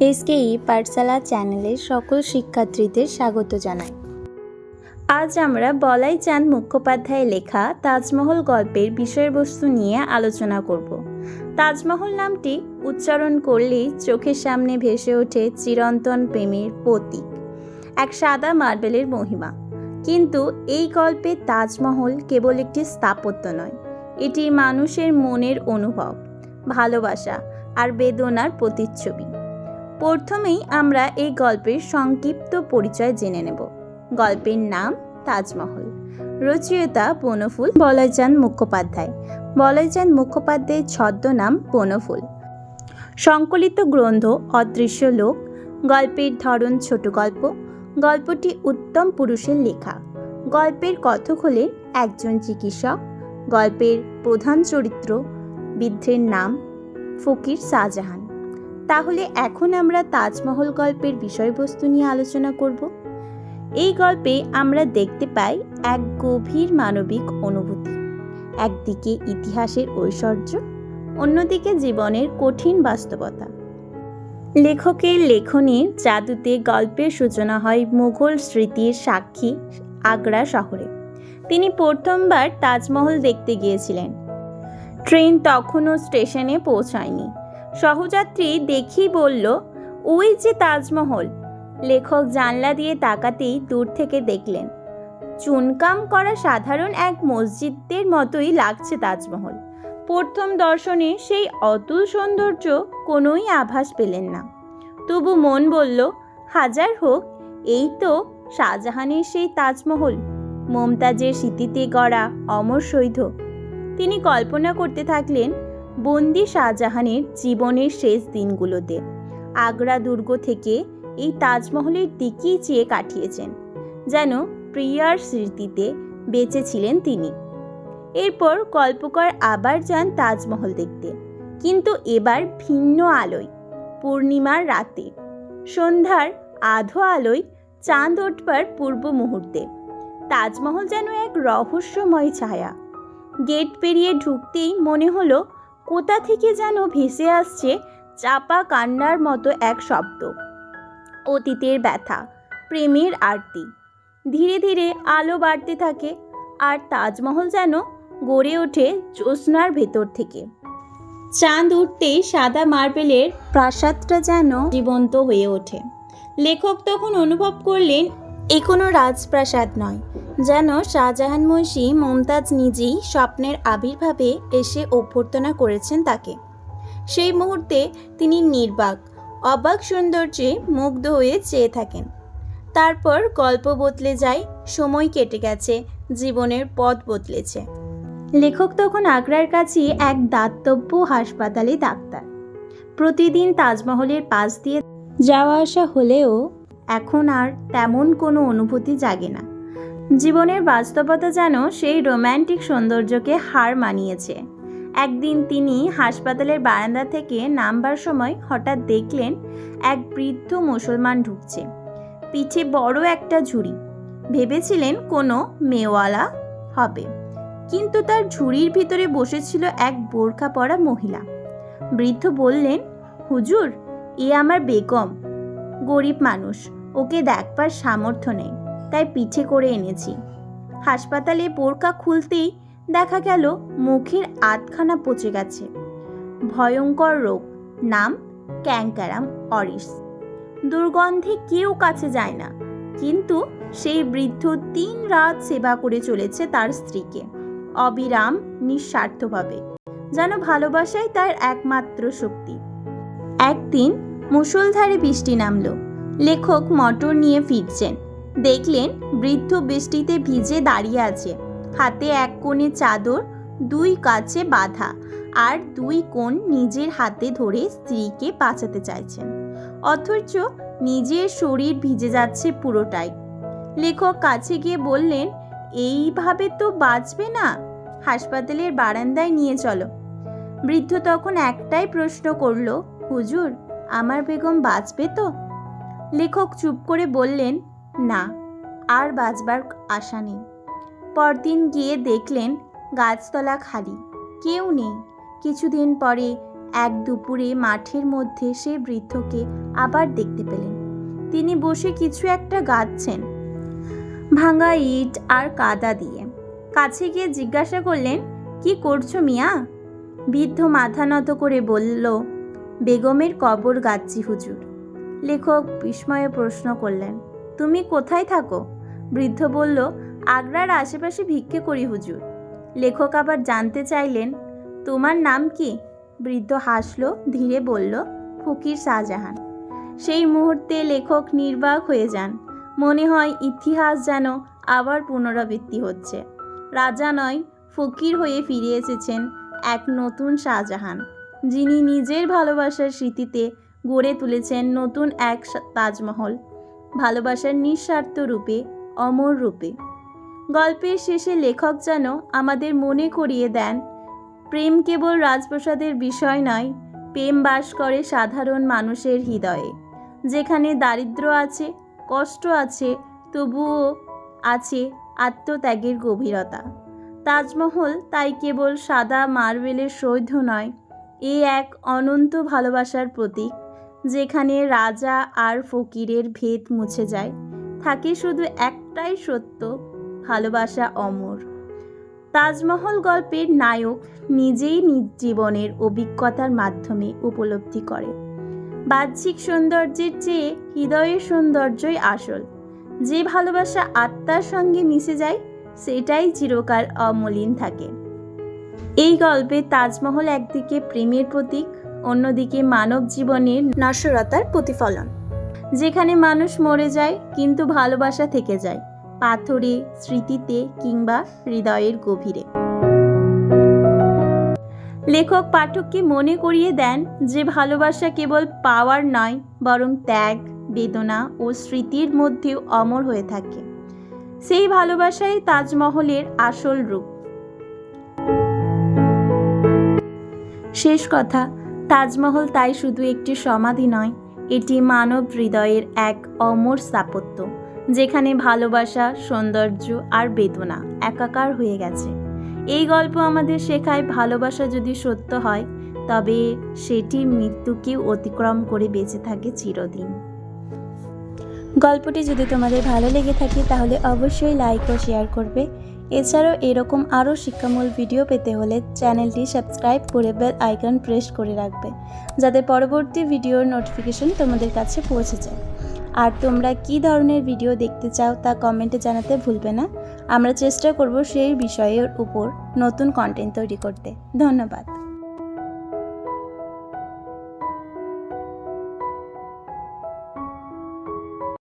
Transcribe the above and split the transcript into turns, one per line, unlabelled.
এসকেই পাঠশালা চ্যানেলের সকল শিক্ষার্থীদের স্বাগত জানাই। আজ আমরা বলাই চাঁদ মুখোপাধ্যায়ের লেখা তাজমহল গল্পের বিষয়বস্তু নিয়ে আলোচনা করব। তাজমহল নামটি উচ্চারণ করলেই চোখের সামনে ভেসে ওঠে চিরন্তন প্রেমের প্রতীক, এক সাদা মার্বেলের মহিমা। কিন্তু এই গল্পে তাজমহল কেবল একটি স্থাপত্য নয়, এটি মানুষের মনের অনুভব, ভালোবাসা আর বেদনার প্রতিচ্ছবি। প্রথমেই আমরা এই গল্পের সংক্ষিপ্ত পরিচয় জেনে নেব। গল্পের নাম তাজমহল। রচয়িতা বনফুল বলয়চাঁদ মুখোপাধ্যায়। বলয়চাঁদ মুখোপাধ্যায়ের ছদ্মনাম বনফুল। সংকলিত গ্রন্থ, অদৃশ্য লোক, গল্পের ধরন ছোট গল্প, গল্পটি উত্তম পুরুষের লেখা। গল্পের কথক হলেন একজন চিকিৎসক, গল্পের প্রধান চরিত্র, বৃদ্ধের নাম ফকির শাহজাহান। তাহলে এখন আমরা তাজমহল গল্পের বিষয়বস্তু নিয়ে আলোচনা করব। এই গল্পে আমরা দেখতে পাই এক গভীর মানবিক অনুভূতি। একদিকে ইতিহাসের ঐশ্বর্য, অন্যদিকে জীবনের কঠিন বাস্তবতা। লেখকের লেখনীর জাদুতে গল্পের সূচনা হয় মুঘল স্মৃতির সাক্ষী আগ্রা শহরে। তিনি প্রথমবার তাজমহল দেখতে গিয়েছিলেন। ট্রেন তখনও স্টেশনে পৌঁছায়নি। সহযাত্রী দেখি বলল, ওই যে তাজমহল। লেখক জানলা দিয়ে তাকাতেই দূর থেকে দেখলেন, চুনকাম করা সাধারণ এক মসজিদের মতোই লাগছে তাজমহল। প্রথম দর্শনে সেই অতুল সৌন্দর্য কোনোই আভাস পেলেন না। তবু মন বলল, হাজার হোক, এই তো শাহজাহানের সেই তাজমহল, মমতাজের স্মৃতিতে গড়া অমর সৈধ। তিনি কল্পনা করতে থাকলেন বন্দি শাহজাহানের জীবনের শেষ দিনগুলোতে। আগ্রা দুর্গ থেকে এই তাজমহলের দিকেই চেয়ে কাটিয়েছেন, যেন প্রিয়ার স্মৃতিতে বেঁচে ছিলেন তিনি। এরপর গল্পকর আবার যান তাজমহল দেখতে, কিন্তু এবার ভিন্ন আলোয়, পূর্ণিমার রাতে। সন্ধ্যার আধো আলোয় চাঁদ ওঠবার পূর্ব মুহূর্তে। তাজমহল যেন এক রহস্যময় ছায়া। গেট পেরিয়ে ঢুকতেই মনে হলো কোথা থেকে যেন ভেসে আসছে চাপা কান্নার মতো এক শব্দ। অতীতের ব্যথা, প্রেমের আরতি। ধীরে ধীরে আলো বাড়তে থাকে আর তাজমহল যেন গড়ে ওঠে জ্যোৎস্নার ভেতর থেকে। চাঁদ উঠতেই সাদা মার্বেলের প্রাসাদটা যেন জীবন্ত হয়ে ওঠে। লেখক তখন অনুভব করলেন, এ কোনো রাজপ্রাসাদ নয় যেন শাহজাহান মৈশি মমতাজ নিজেই স্বপ্নের আবির্ভাবে এসে অভ্যর্থনা করেছেন তাকে। সেই মুহূর্তে তিনি নির্বাক, অবাক সৌন্দর্যে মুগ্ধ হয়ে চেয়ে থাকেন। তারপর গল্প বদলে যায়, সময় কেটে গেছে, জীবনের পথ বদলেছে। লেখক তখন আগ্রার কাছে এক দাতব্য হাসপাতালে ডাক্তার। প্রতিদিন তাজমহলের পাশ দিয়ে যাওয়া আসা হলেও এখন আর তেমন কোনো অনুভূতি জাগে না। জীবনের বাস্তবতা যেন সেই রোম্যান্টিক সৌন্দর্যকে হার মানিয়েছে। একদিন তিনি হাসপাতালের বারান্দা থেকে নামবার সময় হঠাৎ দেখলেন, এক বৃদ্ধ মুসলমান ঢুকছে। পিঠে বড় একটা ঝুড়ি। ভেবেছিলেন কোনো মেওয়ালা হবে। কিন্তু তার ঝুড়ির ভিতরে বসেছিল এক বোরখা পরা মহিলা। বৃদ্ধ বললেন, হুজুর, এ আমার বেগম। গরিব মানুষ, ওকে দেখবার সামর্থ্য নেই। তাই পিঠে করে এনেছি। হাসপাতালে বোরকা খুলতেই দেখা গেল মুখের আধখানা পচে গেছে। ভয়ঙ্কর রোগ, নাম ক্যাঙ্কারাম অরিস। দুর্গন্ধে কেউ কাছে যায় না, কিন্তু সেই বৃদ্ধ তিন রাত সেবা করে চলেছে তার স্ত্রীকে, অবিরাম নিঃস্বার্থভাবে, যেন ভালোবাসাই তার একমাত্র শক্তি। একদিন মুষলধারে বৃষ্টি নামল, লেখক মটর নিয়ে ফিরছেন। দেখলেন বৃদ্ধ বৃষ্টিতে ভিজে দাঁড়িয়ে আছে। হাতে এক কোণে চাদর, দুই কাছে বাঁধা আর দুই কোণ নিজের হাতে ধরে স্ত্রীকে বাঁচাতে চাইছেন। অথচ নিজের শরীর ভিজে যাচ্ছে পুরোটাই। লেখক কাছে গিয়ে বললেন, এইভাবে তো বাঁচবে না। হাসপাতালের বারান্দায় নিয়ে চলো। বৃদ্ধ তখন একটাই প্রশ্ন করল, হুজুর, আমার বেগম বাঁচবে তো? লেখক চুপ করে বললেন না, আর বাঁচবার আশা নেই। পরদিন গিয়ে দেখলেন গাছতলা খালি, কেউ নেই। কিছুদিন পরে এক দুপুরে মাঠের মধ্যে সে বৃদ্ধকে আবার দেখতে পেলেন। তিনি বসে কিছু একটা গাচ্ছেন ভাঙা ইট আর কাদা দিয়ে। কাছে গিয়ে জিজ্ঞাসা করলেন, কি করছ মিয়া? বৃদ্ধ মাথা নত করে বলল, বেগমের কবর গাচ্ছি হুজুর। লেখক বিস্ময়ে প্রশ্ন করলেন তুমি কোথায় থাকো? বৃদ্ধ বলল, আগ্রার আশেপাশে ভিক্ষে করি হুজুর। লেখক আবার জানতে চাইলেন, তোমার নাম কি? বৃদ্ধ হাসল, ধীরে বলল, ফকির শাহজাহান। সেই মুহূর্তে লেখক নির্বাক হয়ে যান। মনে হয় ইতিহাস যেন আবার পুনরাবৃত্তি হচ্ছে। রাজা নয়, ফকির হয়ে ফিরে এসেছেন এক নতুন শাহজাহান, যিনি নিজের ভালোবাসার স্মৃতিতে গড়ে তুলেছেন নতুন এক তাজমহল। ভালোবাসার নিঃস্বার্থ রূপে, অমর রূপে। গল্পের শেষে লেখক যেন আমাদের মনে করিয়ে দেন, প্রেম কেবল রাজপ্রসাদের বিষয় নয়, প্রেম বাস করে সাধারণ মানুষের হৃদয়ে। যেখানে দারিদ্র্য আছে, কষ্ট আছে, তবুও আছে আত্মত্যাগের গভীরতা। তাজমহল তাই কেবল সাদা মার্বেলের সৌধ নয়, এ এক অনন্ত ভালোবাসার প্রতীক। যেখানে রাজা আর ফকিরের ভেদ মুছে যায়। থাকে শুধু একটাই সত্য, ভালোবাসা অমর। তাজমহল গল্পের নায়ক নিজেই নিজ জীবনের অভিজ্ঞতার মাধ্যমে উপলব্ধি করে। বাহ্যিক সৌন্দর্যের চেয়ে হৃদয়ের সৌন্দর্যই আসল। যে ভালোবাসা আত্মার সঙ্গে মিশে যায়, সেটাই চিরকাল অমলিন থাকে। এই গল্পে তাজমহল একদিকে প্রেমের প্রতীক অন্যদিকে মানব জীবনের নশ্বরতার প্রতিফলন। যেখানে মানুষ মরে যায়, কিন্তু ভালোবাসা থেকে যায়, পাথরে, স্মৃতিতে কিংবা হৃদয়ের গভীরে। লেখক পাঠককে মনে করিয়ে দেন যে ভালোবাসা কেবল পাওয়ার নয়, বরং ত্যাগ, বেদনা ও স্মৃতির মধ্যেও অমর হয়ে থাকে। সেই ভালোবাসাই তাজমহলের আসল রূপ। শেষ কথা তাজমহল তাই শুধু একটি সমাধি নয়, এটি মানব হৃদয়ের এক অমর স্থাপত্য, যেখানে ভালোবাসা, সৌন্দর্য আর বেদনা একাকার হয়ে গেছে। এই গল্প আমাদের শেখায় ভালোবাসা যদি সত্য হয়, তবে সেটি মৃত্যুকেও অতিক্রম করে বেঁচে থাকে চিরদিন। গল্পটি যদি তোমাদের ভালো লেগে থাকে, তাহলে অবশ্যই লাইক ও শেয়ার করবে। এছাড়াও এরকম আরও শিক্ষামূল ভিডিও পেতে হলে চ্যানেলটি সাবস্ক্রাইব করে বেল আইকন প্রেস করে রাখবে, যাতে পরবর্তী ভিডিওর নোটিফিকেশন তোমাদের কাছে পৌঁছে যায়। আর তোমরা কি ধরনের ভিডিও দেখতে চাও তা কমেন্টে জানাতে ভুলবে না। আমরা চেষ্টা করব সেই বিষয়ের উপর নতুন কন্টেন্ট তৈরি করতে। ধন্যবাদ।